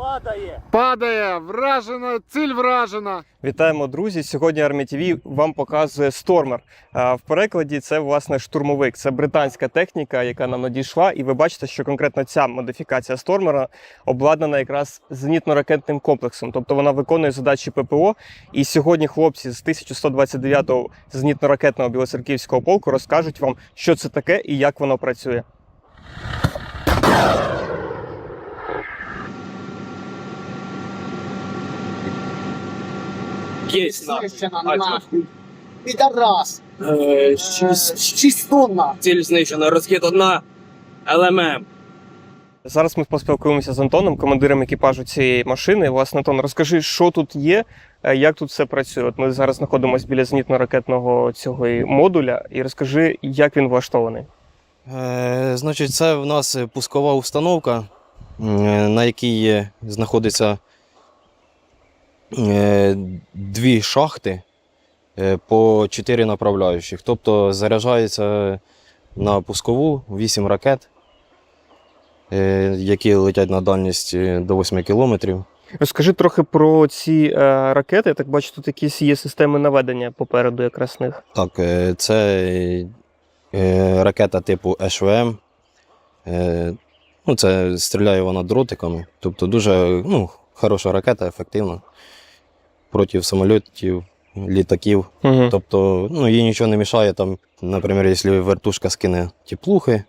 Падає! Падає, вражена, ціль вражена. Вітаємо, друзі! Сьогодні Армія ТВ вам показує Стормер. А, В перекладі це власне штурмовик. Це британська техніка, яка нам надійшла. І ви бачите, що конкретно ця модифікація Стормера обладнана якраз зенітно-ракетним комплексом. Тобто вона виконує задачі ППО. І сьогодні хлопці з 1129-го зенітно-ракетного білоцерківського полку розкажуть вам, що це таке і як воно працює. Єсть. Знищена нахуй. Підарас. Е, шість. Шість. Ціль знищена, розхід одна. ЛММ. Зараз ми поспілкуємося з Антоном, командиром екіпажу цієї машини. Власне, Антон, розкажи, що тут є, е, як тут все працює. От ми зараз знаходимося біля зенітно-ракетного цього модуля, і розкажи, як він влаштований. Е, Значить, це в нас пускова установка, е, на якій знаходиться дві шахти е, по чотири направляючих. Тобто заряджається на пускову 8 ракет, е, які летять на дальність е, до 8 кілометрів. Розкажи трохи про ці е, ракети. Я так бачу, тут якісь є системи наведення попереду якраз них. Так, е, це е, ракета типу ШВМ. Е, Ну, це стріляє вона дротиками. Тобто дуже ну, хороша ракета, ефективна. Проти самольотів, літаків. Угу. Тобто, ну, їй нічого не мішає, там, наприклад, якщо вертушка скине теплухи,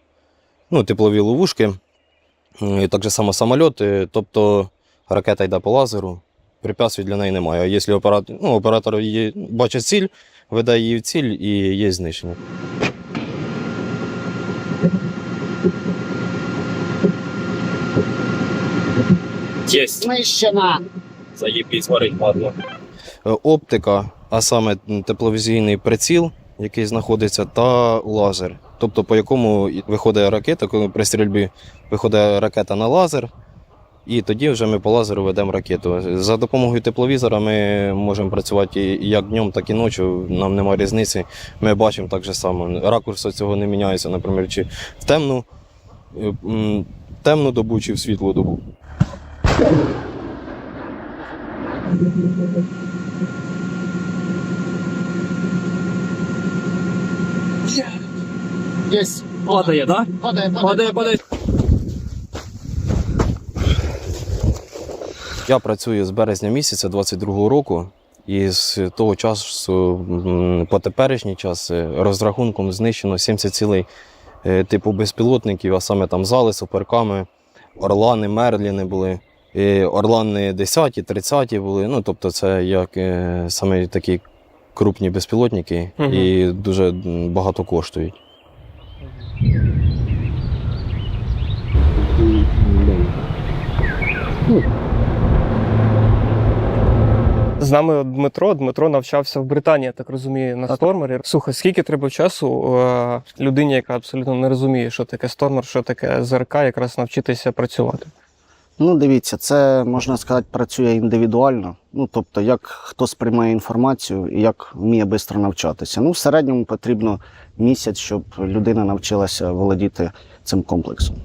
ну, теплові ловушки, і так же само самоліт, е, тобто ракета йде по лазеру, препятствий для неї немає. А якщо оператор, ну, оператор її бачить ціль, веде її в ціль і є знищення. Єсть. Знищена. Заєбісь, варить падло. Е, Оптика, а саме тепловізійний приціл, який знаходиться, та лазер. Тобто, по якому виходить ракета, коли при стрільбі виходить ракета на лазер, і тоді вже ми по лазеру ведемо ракету. За допомогою тепловізора ми можемо працювати і як днем, так і ночі. Нам немає різниці. Ми бачимо так же само. Ракурс цього не міняється, наприклад, чи в темну, е, темну добу, чи в світлу добу. Єсть. Падає, так? Падає, падає. Падає. Я працюю з березня місяця 22-го року, і з того часу по теперішній час е, розрахунком знищено 70 цілей е, типу безпілотників, а саме там зали, суперками, орлани, мерліни були. І орлани 10, 30 були. Ну, тобто, це як е, саме такі крупні безпілотники Мгм. і дуже багато коштують. З нами Дмитро. Дмитро навчався в Британії, я так розумію, на стормері. Слухай, скільки треба часу е, людині, яка абсолютно не розуміє, що таке стормер, що таке ЗРК, якраз навчитися працювати. Ну, дивіться, це можна сказати, працює індивідуально. Ну, тобто, як хто сприймає інформацію і як вміє швидко навчатися. Ну, в середньому потрібно місяць, щоб людина навчилася володіти цим комплексом.